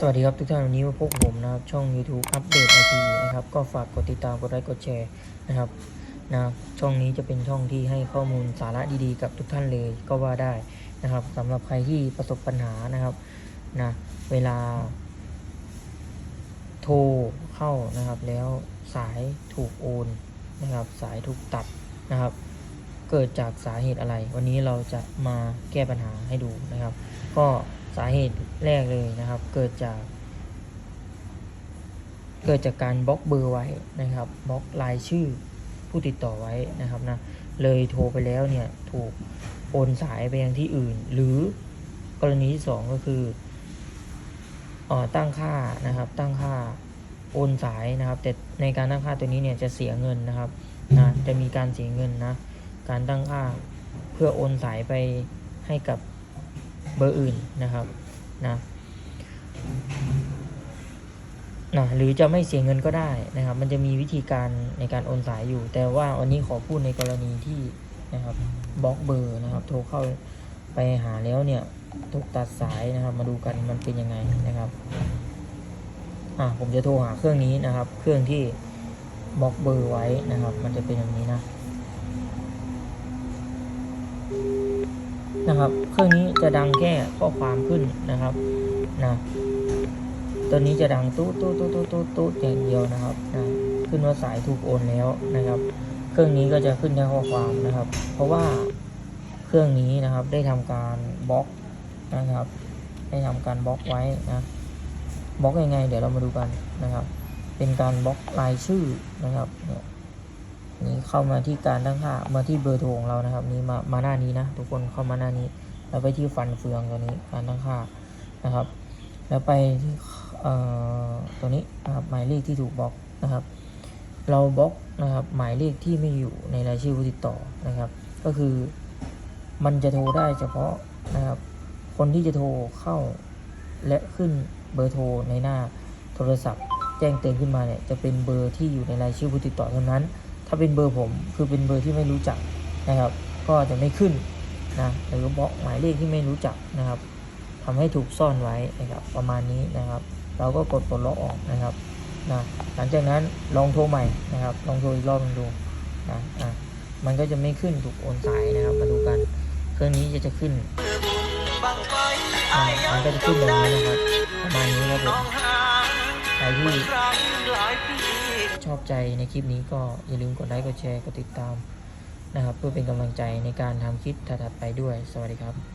สวัสดีครับทุกท่านวันนี้มาพบผมนะครับช่อง YouTube อัปเดตไอทีนะครับก็ฝากกดติดตามกดไลค์กดแชร์นะครับนะช่องนี้จะเป็นช่องที่ให้ข้อมูลสาระดีๆ กับทุกท่านเลยก็ว่าได้นะครับสำหรับใครที่ประสบปัญหานะครับนะเวลา โทรเข้านะครับ แล้วสายถูกโอนนะครับ สายถูกตัดนะครับ เกิดจากสาเหตุอะไร วันนี้เราจะมาแก้ปัญหาให้ดูนะครับ ก็ สาเหตุแรกเลยนะครับ เกิดจาก เกิดจากการบล็อกเบอร์ไว้นะครับบล็อกรายชื่อผู้ติดต่อไว้นะครับนะเลยโทรไปแล้วเนี่ยถูกโอนสายไปยังที่อื่น หรือกรณีที่สองก็คือออตั้งค่านะครับตั้งค่าโอนสายนะครับแต่ในการตั้งค่าตัวนี้เนี่ยจะเสียเงินนะครับนะจะมีการเสียเงินนะการตั้งค่าเพื่อโอนสายไปให้กับ เบอร์อื่นนะครับนะนะหรือจะไม่เสียเงินก็ได้นะครับ มันจะมีวิธีการในการโอนสายอยู่ แต่ว่าวันนี้ขอพูดในกรณีที่นะครับบล็อกเบอร์นะครับ โทรเข้าไปหาแล้วเนี่ยถูกตัดสายนะครับ มาดูกันมันเป็นยังไงนะครับอะผมจะโทรหาเครื่องนี้นะครับ เครื่องที่บล็อกเบอร์ไว้นะครับ มันจะเป็นอย่างนี้นะ นะครับ เครื่องนี้จะดังแค่ข้อความขึ้นนะครับนะตัวนี้จะดังตู้ตู้ตู้ตู้ตู้ตู้อย่างเดียวนะครับนะขึ้นว่าสายถูกโอนแล้วนะครับ เครื่องนี้ก็จะขึ้นแค่ข้อความนะครับ เพราะว่าเครื่องนี้นะครับได้ทำการบล็อกนะครับ ได้ทำการบล็อกไว้นะบล็อกยังไง เดี๋ยวเรามาดูกันนะครับ เป็นการบล็อกรายชื่อนะครับเนี่เข้ามาที่การตั้งค่ามาที่เบอร์โทรของเรานะครับ นี่มามาหน้านี้นะ ทุกคนเข้ามาหน้านี้ แล้วไปที่ฟันเฟืองตัวนี้การตั้งค่านะครับ แล้วไปที่เอ่อตัวนี้นะครับหมายเลขที่ถูกบล็อกนะครับ เราบล็อกนะครับหมายเลขที่ไม่อยู่ในรายชื่อผู้ติดต่อนะครับ ก็คือมันจะโทรได้เฉพาะนะครับคนที่จะโทรเข้าและขึ้นเบอร์โทรในหน้าโทรศัพท์ แจ้งเตือนขึ้นมาเนี่ยจะเป็นเบอร์ที่อยู่ในรายชื่อผู้ติดต่อเท่านั้น ถ้าเป็นเบอร์ผมคือเป็นเบอร์ที่ไม่รู้จักนะครับ ก็จะไม่ขึ้นนะหรือบล็อกหมายเลขที่ไม่รู้จักนะครับทำให้ถูกซ่อนไว้นะครับประมาณนี้นะครับ เราก็กดปลดล็อกออกนะครับนะหลังจากนั้นลองโทรใหม่นะครับ ลองโทรอีกรอบหนึงดูนะอะมันก็จะไม่ขึ้นถูกโอนสายนะครับ มาดูกันเครื่องนี้จะจะขึ้นอะมันก็จะขึ้นแบบนี้นะครับ ประมาณนี้ครับผมใครที่ ชอบใจในคลิปนี้ก็อย่าลืมกดไลค์กดแชร์กดติดตามนะครับ เพื่อเป็นกำลังใจในการทำคลิปถัดๆไปด้วย สวัสดีครับ